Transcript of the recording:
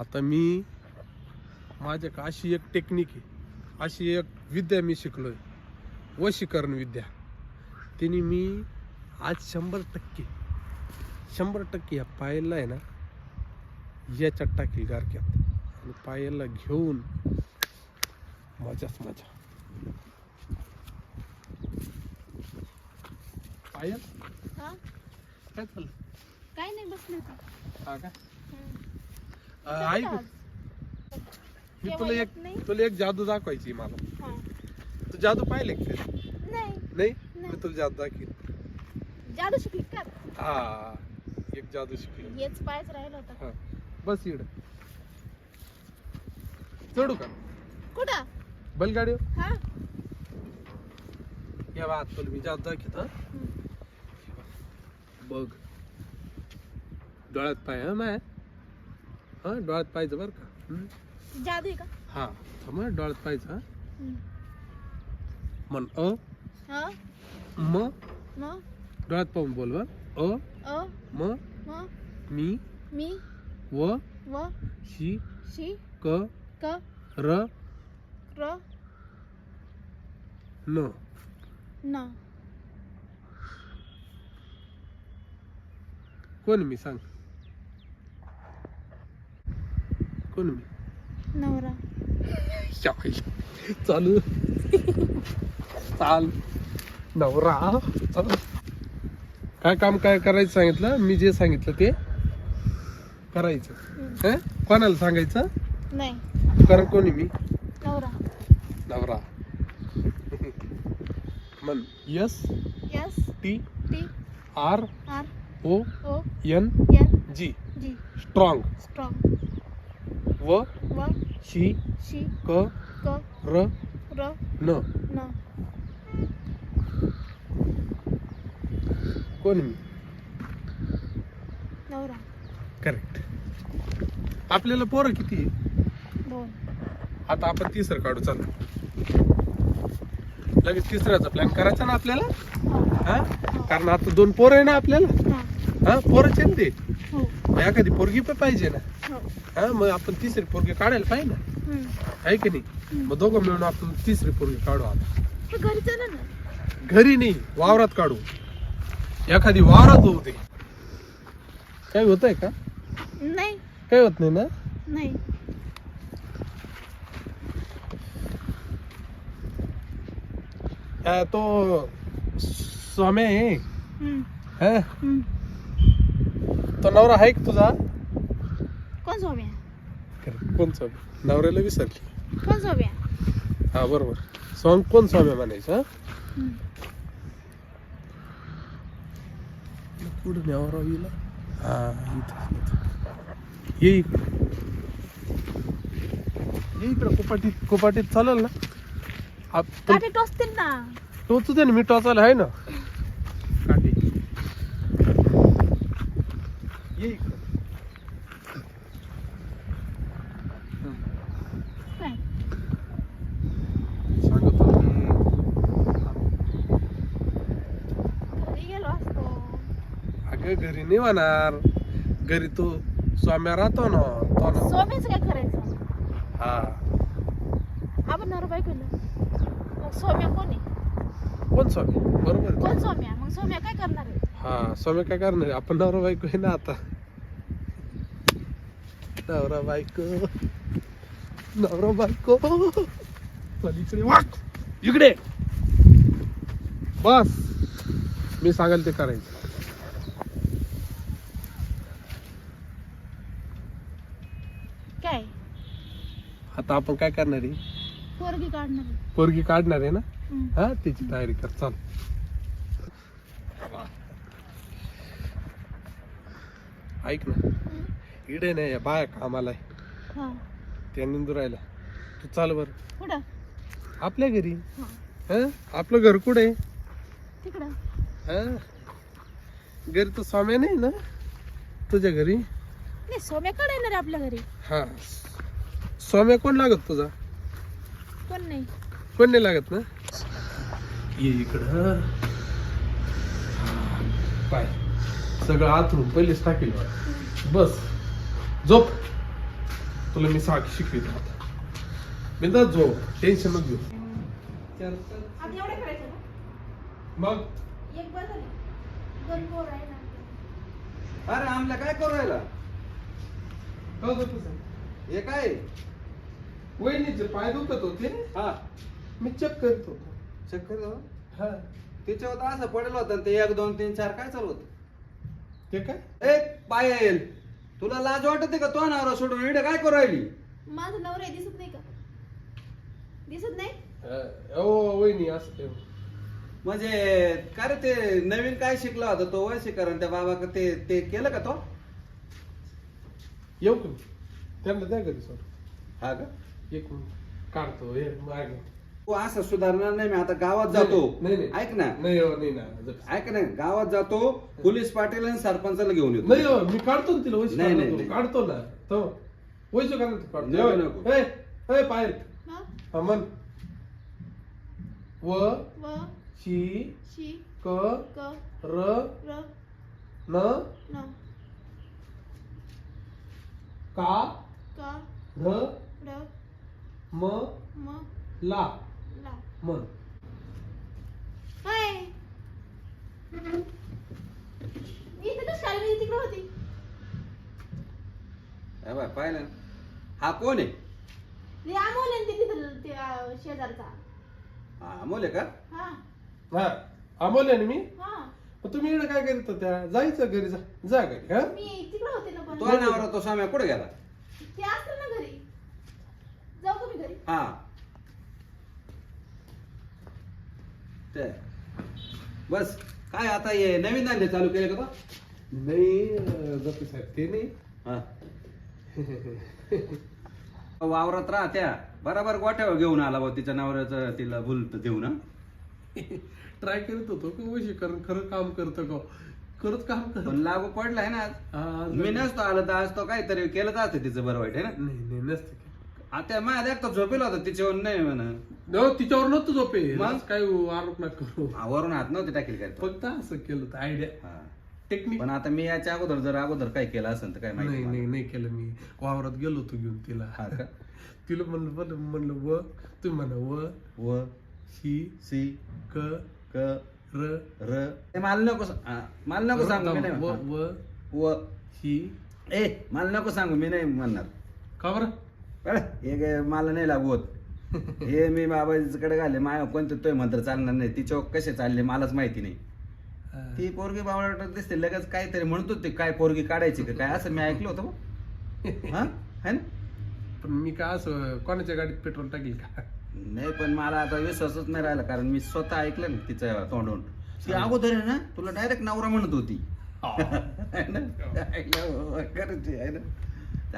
आता मी माझ्याकडे अशी एक टेक्निक आहे. अशी एक विद्या मी शिकलोय. वशीकरण विद्या. तिने मी आज शंभर टक्के शंभर टक्के या पायलला आहे ना याच्यात टाकील गारक्यात. आणि पायलला घेऊन मजाच मजा. पायल? काय चाललं काय नाही बसले हा का? ऐक? मी तुला एक? तुला एक जादू दाखवायची मला. तू जादू पाहिले? नाही. मी तुला जादू दाखवीन. जादू शिकली का? हा एक जादू शिकलो. हेच पायच राहिलं होतं. बस इड चढू का? कुठं? बैलगाडीवर हा. या बा तुला मी जादू दाखवत. बघ. डोळ्यात पाय हा माय. हा डोळ्यात पाहिजे बरं का? हम्म. जादू आहे का? हा थांब हं, डोळ्यात पाहिजे हा. म्हण अ हा? म डोळ्यात पाहून बोल बर. अ अ म म मी मी व व शी शी क क र र न. न. कोण मी सांग? कोण मी? नवरा. चालू. चाल. नवरा. चाल. काय काम काय करायचं सांगितलं? मी जे सांगितलं ते करायचं? कोणाला सांगायचं? नाही. कारण कोणी मी? नवरा. नवरा. मन S. S. T. T. R. R. O. O. N. N. G. G. Strong. Strong. व व शी शी क क र र न. न. कोण मी? नवरा. करेक्ट आपल्याला पोरं किती आहे? दोन. आता आपण तिसरं काढू चाल. लगेच तिसऱ्याचा प्लॅन करायचा ना आपल्याला? हो. हा? कारण आता दोन पोरं आहे ना आपल्याला? हा. हा? पोरच आहेत ते हो एखादी पोरगी पण पाहिजे ना. हो मग आपण तिसरी पोरगी काढायला पाहिजे ना. हं. आहे की नाही? मग दोघं मिळून आपण तिसरी पोरगी काढू आता. घरी चला ना. घरी नाही वावरात काढू. एखादी वावरात होऊ दे. काय होत आहे का? नाही. काय होत नाही ना? नाही. अं, तो स्वामी आहे. हं. हा? हं. तो नवरा आहे का तुझा? कोण सोम्या कोण स्वामी नवऱ्याला विसरली. कोण हा बरोबर. सॉंग कोण स्वामी म्हणायचं हा? कुठं नवरा येईल हा इथं, इथं. ये इकडं. ये इकडं कोपाटीत कोपाटीत चालेल ना? आपण काटे टोचतील ना. टोचू दे ना मी टोचायला आहे ना. काठी ये इकडं हं. काय सांगतो मी घरी गेलो असतो अगं घरी नाही होणार. घरी तो स्वाम्या राहतो ना तो ना. सोम्याच काय करायचं? हा. आपण नवरा बायको ना मग सोम्या कोण आहे? कोण स्वामी? बरोबर. आहे. कोण सोम्या मग सोम्या काय करणार आहे? हा स्वामी काय करणार आहे? आपण नवरा बायको आहे ना आता. नवरा बायको नवरा बायको चल इकडे वाक. इकडे. बस. मी सांगाल ते करायचं काय आता आपण काय करणार आहे? पोरगी काढणार आहे. पोरगी काढणार आहे ना? हं. हा त्याची तयारी कर चाल. ऐक ना. इडे नाही या बाया कामाला आहे. हा. त्या निंदू राहिला तू चाल बर. कुठं? आपल्या घरी. हा. हा आपलं घर कुठे आहे? तिकडं. हा. घरी तर स्वाम्या नाही ना? तुझ्या घरी? नाही सोम्या काढायला रे आपल्या घरी. हा. स्वाम्या कोण लागत तुझा? कोण नाही. कोण नाही लागत ना? ये इकडं. पाय. सगळं आतरून पहिलेच टाकेल बस. झोप. तुला मी साग शिकवितो आता. बिंदास जो टेन्शन नको घेऊ. आता एवढे करायचं ना मग? एक बस झाली. दोन पोर आहे ना. अरे आमला काय करू राहिला? हे काय? वहिनीचे पाय दुखत होते. हा. मी चेक करत होतो. चक्कर जाऊ हा. त्याच्यावर असं पडेल होतं ते एक दोन तीन चार काय चालू होत? ते काय? ए पायल तुला लाज वाटते का? तो नवरा सोडून इकडे काय करू राहिली? माझं नवरा आहे, दिसत नाही का? दिसत नाही? अं, ओ वहिनी असं ते म्हणजे काय रे ते नवीन काय शिकला होता? तो वयशिकरण त्या बाबा ते ते केलं का तो? येऊ का मी? त्यांना द्या घरी हा का? एक मिनिट काढतो हे मागे. तू असं सुधारणार नाही मी आता गावात जातो. नाही नाही ऐक ना. नाही हो नाही ना जर- ऐक ना गावात जातो पोलीस पाटील आणि सरपंचाला घेऊन येतो. नाही हो मी काढतो ना तिला नाही, नाही, काढतो. नाही. काढतो ना. तो वैश्य काढतो नको, काढतो नको. ए, ए, पायल. हा? अमन व व शी शी क क र र न न. का क ध र. म म ला. ला. मन. इथे तर तिकडे होती. ए बाय, पाहिलं. हा कोण आहे? ते अमोल ते तिथं ते अं, शेजारचा. हा अमोल आहे का? हा. हा अमोल आहे ना मी? हा. मग तुम्ही इकडे काय करीत होत्या जायचं घरी जा जा घरी हा? मी तिकडे होते ना पण तो नवरा तो साम्या कुठे गेला? ते असतं ना घरी. जाऊ घरी? हा. ते. बस. काय आता हे नवीन धंदे चालू केले का नाही अं, जपे साहेब ते नाही. हा. वावरात राहत्या. बराबर गोठ्यावर घेऊन आला बा तिच्या नवऱ्याचं तिला भुलत देऊन हा. ट्राय करत होतो की वैश्य कारण खरं काम करतं का? खरंच काम करत. पण लागू पडलाय ना आज. मी नसतो आलो तर आज तो काहीतरी केलं तर असतं तिचं बरं वाईट आहे ना? नाही नाही नसतं. आता माझ्या देखता झोपेल होता तिच्यावर नाही म्हणा तिच्यावर नव्हतं झोपे मग? आज काय आरोप नका करू वरून हात नव्हते टाकेल काय तो. फक्त असं केलं होतं आयडिया हा. टेक्निक पण आता मी याच्या अगोदर जर अगोदर काय केलं असेल तर काय नाही माहिती नाही मला. नाही केलं मी वावरात गेलो होतो घेऊन तिला हा का? तिला म्हणलं म्हणलं म्हणलं व तुम्ही म्हणा व व शी सी क क र र ते मला नको सा- हा, मला नको सांगू मी नाही व म्हणणार. व व ही ए मला नको सांगू मी नाही म्हणणार का बरं कळलं? हे काय मला नाही लागू होत हे मी बाबाजीकडे घाले माय कोणते तोय मंत्र चालणार नाही. तिच्या कसे चालले मलाच माहिती नाही. ती पोरगी बाबा दिसते लगेच काहीतरी म्हणतो ते काय पोरगी काढायची का काय असं मी ऐकलं होतं. हा? है ना? पण मी काय असं कोणाच्या गाडीत पेट्रोल टाकील का? नाही पण मला आता विश्वासच नाही राहिला कारण मी स्वतः ऐकलं ना तिच्या तोंडून. ती अगोदर आहे ना तुला डायरेक्ट नवरा म्हणत होती. है? ऐकलं, हो, आहे, आहे ना?